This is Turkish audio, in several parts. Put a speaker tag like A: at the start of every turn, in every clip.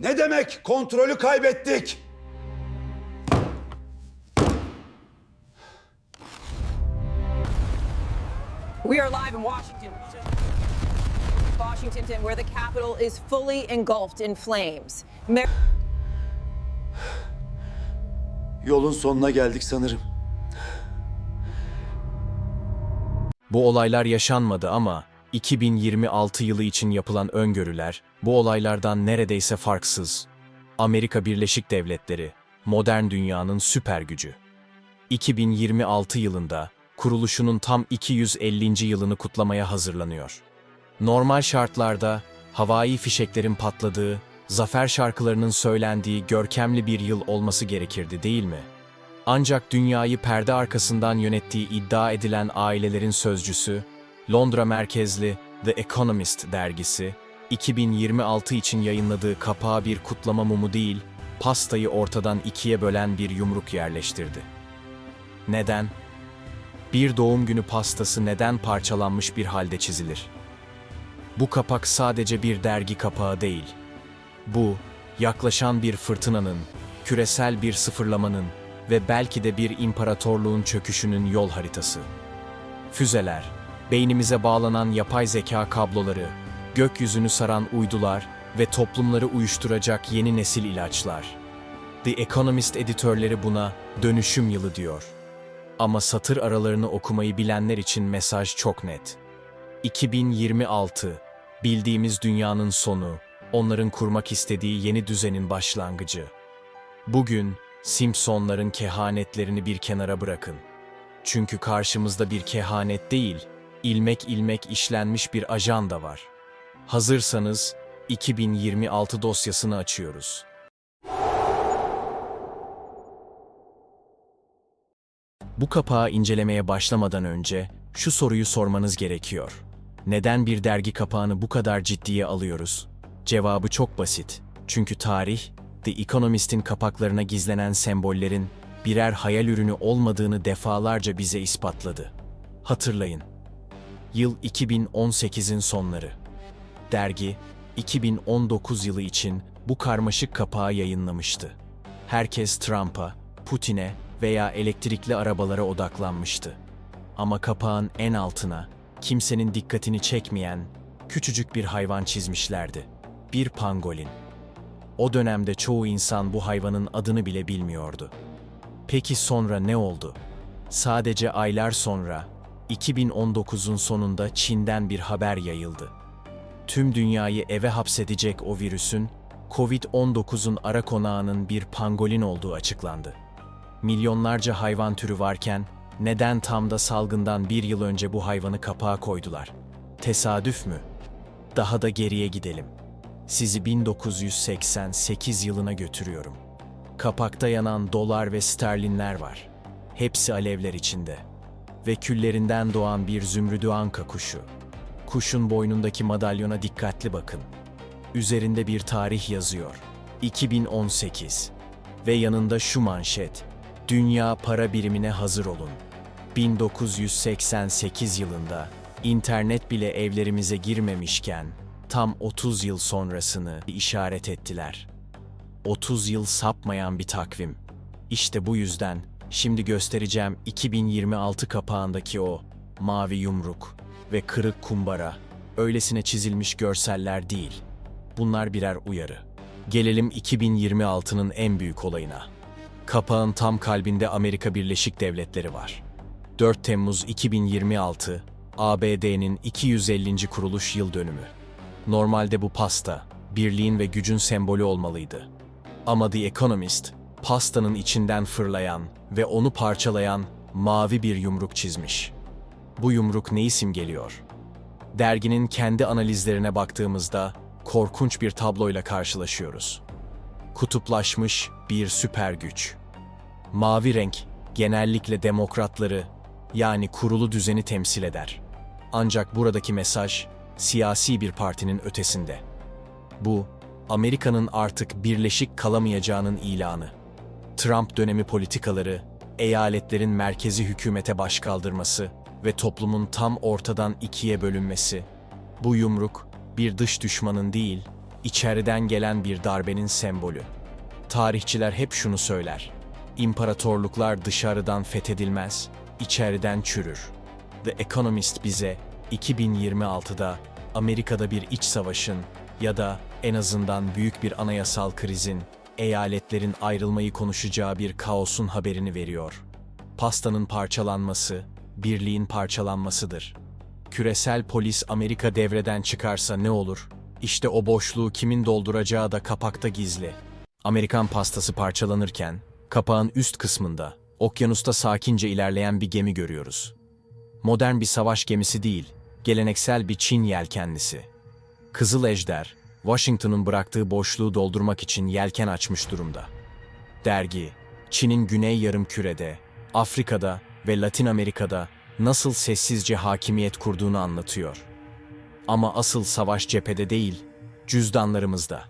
A: Ne demek kontrolü kaybettik?
B: We are live in Washington. Washington, where the Capitol is fully engulfed in flames. Mar-
A: Yolun sonuna geldik sanırım.
C: Bu olaylar yaşanmadı ama 2026 yılı için yapılan öngörüler bu olaylardan neredeyse farksız. Amerika Birleşik Devletleri, modern dünyanın süper gücü. 2026 yılında kuruluşunun tam 250. yılını kutlamaya hazırlanıyor. Normal şartlarda havai fişeklerin patladığı, zafer şarkılarının söylendiği görkemli bir yıl olması gerekirdi değil mi? Ancak dünyayı perde arkasından yönettiği iddia edilen ailelerin sözcüsü, Londra merkezli The Economist dergisi, 2026 için yayınladığı kapağa bir kutlama mumu değil, pastayı ortadan ikiye bölen bir yumruk yerleştirdi. Neden? Bir doğum günü pastası neden parçalanmış bir halde çizilir? Bu kapak sadece bir dergi kapağı değil. Bu, yaklaşan bir fırtınanın, küresel bir sıfırlamanın ve belki de bir imparatorluğun çöküşünün yol haritası. Füzeler, beynimize bağlanan yapay zeka kabloları, gökyüzünü saran uydular ve toplumları uyuşturacak yeni nesil ilaçlar. The Economist editörleri buna dönüşüm yılı diyor. Ama satır aralarını okumayı bilenler için mesaj çok net. 2026, bildiğimiz dünyanın sonu, onların kurmak istediği yeni düzenin başlangıcı. Bugün Simpsonların kehanetlerini bir kenara bırakın. Çünkü karşımızda bir kehanet değil, ilmek ilmek işlenmiş bir ajanda var. Hazırsanız 2026 dosyasını açıyoruz. Bu kapağı incelemeye başlamadan önce şu soruyu sormanız gerekiyor. Neden bir dergi kapağını bu kadar ciddiye alıyoruz? Cevabı çok basit. Çünkü tarih, The Economist'in kapaklarına gizlenen sembollerin birer hayal ürünü olmadığını defalarca bize ispatladı. Hatırlayın. Yıl 2018'in sonları. Dergi, 2019 yılı için bu karmaşık kapağı yayınlamıştı. Herkes Trump'a, Putin'e veya elektrikli arabalara odaklanmıştı. Ama kapağın en altına kimsenin dikkatini çekmeyen küçücük bir hayvan çizmişlerdi. Bir pangolin. O dönemde çoğu insan bu hayvanın adını bile bilmiyordu. Peki sonra ne oldu? Sadece aylar sonra 2019'un sonunda Çin'den bir haber yayıldı. Tüm dünyayı eve hapsedecek o virüsün COVID-19'un ara konağının bir pangolin olduğu açıklandı. Milyonlarca hayvan türü varken neden tam da salgından bir yıl önce bu hayvanı kapağa koydular? Tesadüf mü? Daha da geriye gidelim. Sizi 1988 yılına götürüyorum. Kapakta yanan dolar ve sterlinler var. Hepsi alevler içinde. Ve küllerinden doğan bir zümrüdü anka kuşu. Kuşun boynundaki madalyona dikkatli bakın. Üzerinde bir tarih yazıyor. 2018. Ve yanında şu manşet. Dünya para birimine hazır olun. 1988 yılında internet bile evlerimize girmemişken tam 30 yıl sonrasını işaret ettiler. 30 yıl sapmayan bir takvim. İşte bu yüzden şimdi göstereceğim 2026 kapağındaki o mavi yumruk ve kırık kumbara öylesine çizilmiş görseller değil. Bunlar birer uyarı. Gelelim 2026'nın en büyük olayına. Kapağın tam kalbinde Amerika Birleşik Devletleri var. 4 Temmuz 2026, ABD'nin 250. kuruluş yıl dönümü. Normalde bu pasta, birliğin ve gücün sembolü olmalıydı. Ama The Economist, pastanın içinden fırlayan ve onu parçalayan mavi bir yumruk çizmiş. Bu yumruk neyi simgeliyor? Derginin kendi analizlerine baktığımızda korkunç bir tabloyla karşılaşıyoruz. Kutuplaşmış bir süper güç. Mavi renk genellikle demokratları yani kurulu düzeni temsil eder. Ancak buradaki mesaj siyasi bir partinin ötesinde. Bu, Amerika'nın artık birleşik kalamayacağının ilanı. Trump dönemi politikaları, eyaletlerin merkezi hükümete başkaldırması ve toplumun tam ortadan ikiye bölünmesi. Bu yumruk bir dış düşmanın değil, içeriden gelen bir darbenin sembolü. Tarihçiler hep şunu söyler. İmparatorluklar dışarıdan fethedilmez, içeriden çürür. The Economist bize 2026'da Amerika'da bir iç savaşın ya da en azından büyük bir anayasal krizin, eyaletlerin ayrılmayı konuşacağı bir kaosun haberini veriyor. Pastanın parçalanması, birliğin parçalanmasıdır. Küresel polis Amerika devreden çıkarsa ne olur? İşte o boşluğu kimin dolduracağı da kapakta gizli. Amerikan pastası parçalanırken, kapağın üst kısmında, okyanusta sakince ilerleyen bir gemi görüyoruz. Modern bir savaş gemisi değil, geleneksel bir Çin yelkenlisi. Kızıl Ejder, Washington'un bıraktığı boşluğu doldurmak için yelken açmış durumda. Dergi, Çin'in güney yarımkürede, Afrika'da ve Latin Amerika'da nasıl sessizce hakimiyet kurduğunu anlatıyor. Ama asıl savaş cephede değil, cüzdanlarımızda.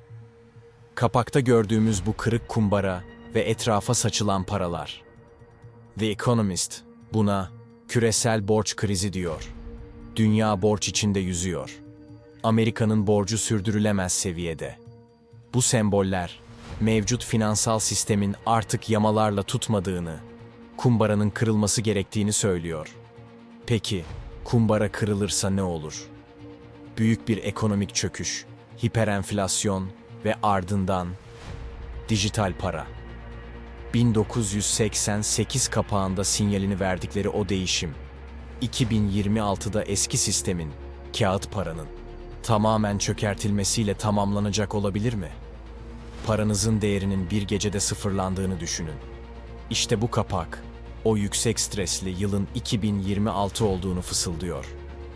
C: Kapakta gördüğümüz bu kırık kumbara ve etrafa saçılan paralar. The Economist buna küresel borç krizi diyor. Dünya borç içinde yüzüyor. Amerika'nın borcu sürdürülemez seviyede. Bu semboller mevcut finansal sistemin artık yamalarla tutmadığını, kumbaranın kırılması gerektiğini söylüyor. Peki, kumbara kırılırsa ne olur? Büyük bir ekonomik çöküş, hiperenflasyon ve ardından dijital para. 1988 kapağında sinyalini verdikleri o değişim, 2026'da eski sistemin, kağıt paranın, tamamen çökertilmesiyle tamamlanacak olabilir mi? Paranızın değerinin bir gecede sıfırlandığını düşünün. İşte bu kapak, o yüksek stresli yılın 2026 olduğunu fısıldıyor.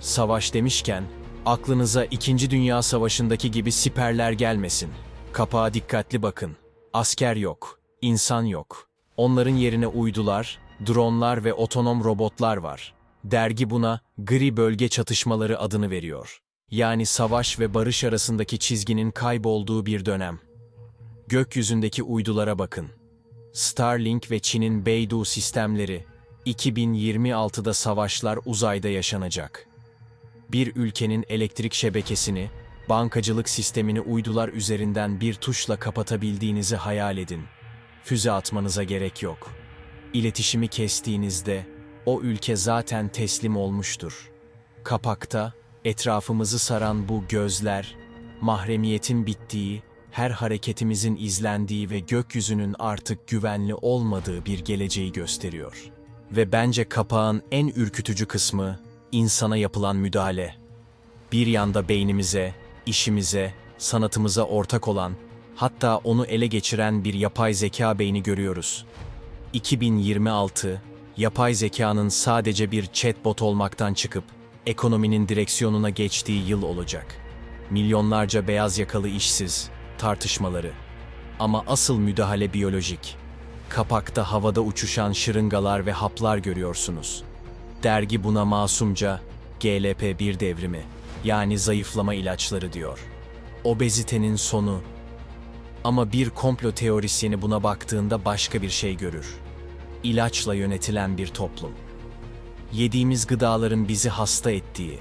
C: Savaş demişken, aklınıza 2. Dünya Savaşı'ndaki gibi siperler gelmesin. Kapağa dikkatli bakın. Asker yok, insan yok. Onların yerine uydular, dronlar ve otonom robotlar var. Dergi buna gri bölge çatışmaları adını veriyor. Yani savaş ve barış arasındaki çizginin kaybolduğu bir dönem. Gökyüzündeki uydulara bakın. Starlink ve Çin'in Beidou sistemleri 2026'da savaşlar uzayda yaşanacak. Bir ülkenin elektrik şebekesini, bankacılık sistemini uydular üzerinden bir tuşla kapatabildiğinizi hayal edin. Füze atmanıza gerek yok. İletişimi kestiğinizde o ülke zaten teslim olmuştur. Kapakta etrafımızı saran bu gözler, mahremiyetin bittiği, her hareketimizin izlendiği ve gökyüzünün artık güvenli olmadığı bir geleceği gösteriyor. Ve bence kapağın en ürkütücü kısmı insana yapılan müdahale. Bir yanda beynimize, işimize, sanatımıza ortak olan, hatta onu ele geçiren bir yapay zeka beyni görüyoruz. 2026, yapay zekanın sadece bir chatbot olmaktan çıkıp ekonominin direksiyonuna geçtiği yıl olacak. Milyonlarca beyaz yakalı işsiz, tartışmaları. Ama asıl müdahale biyolojik. Kapakta havada uçuşan şırıngalar ve haplar görüyorsunuz. Dergi buna masumca GLP-1 devrimi, yani zayıflama ilaçları diyor. Obezitenin sonu. Ama bir komplo teorisyeni buna baktığında başka bir şey görür. İlaçla yönetilen bir toplum. Yediğimiz gıdaların bizi hasta ettiği,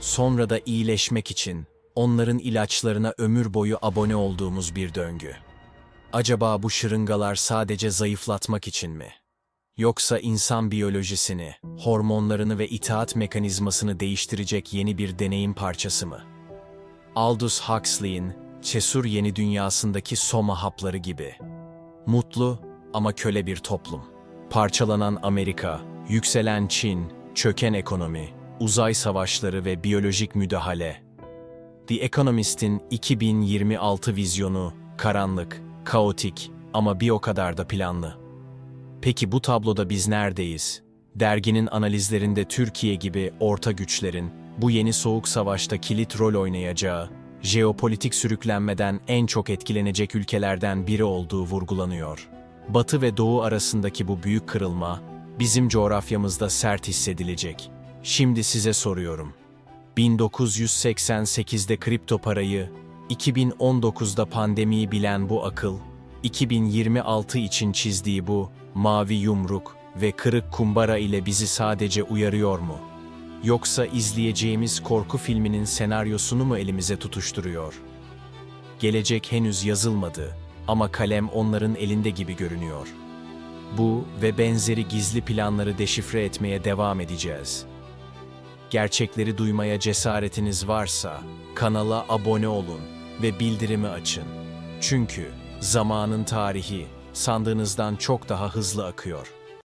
C: sonra da iyileşmek için onların ilaçlarına ömür boyu abone olduğumuz bir döngü. Acaba bu şırıngalar sadece zayıflatmak için mi? Yoksa insan biyolojisini, hormonlarını ve itaat mekanizmasını değiştirecek yeni bir deneyim parçası mı? Aldous Huxley'in Cesur Yeni Dünyasındaki Soma hapları gibi. Mutlu ama köle bir toplum. Parçalanan Amerika, yükselen Çin, çöken ekonomi, uzay savaşları ve biyolojik müdahale. The Economist'in 2026 vizyonu karanlık, kaotik ama bir o kadar da planlı. Peki bu tabloda biz neredeyiz? Derginin analizlerinde Türkiye gibi orta güçlerin bu yeni soğuk savaşta kilit rol oynayacağı, jeopolitik sürüklenmeden en çok etkilenecek ülkelerden biri olduğu vurgulanıyor. Batı ve Doğu arasındaki bu büyük kırılma bizim coğrafyamızda sert hissedilecek. Şimdi size soruyorum. 1988'de kripto parayı, 2019'da pandemiyi bilen bu akıl, 2026 için çizdiği bu mavi yumruk ve kırık kumbara ile bizi sadece uyarıyor mu? Yoksa izleyeceğimiz korku filminin senaryosunu mu elimize tutuşturuyor? Gelecek henüz yazılmadı ama kalem onların elinde gibi görünüyor. Bu ve benzeri gizli planları deşifre etmeye devam edeceğiz. Gerçekleri duymaya cesaretiniz varsa kanala abone olun ve bildirimi açın. Çünkü zamanın tarihi sandığınızdan çok daha hızlı akıyor.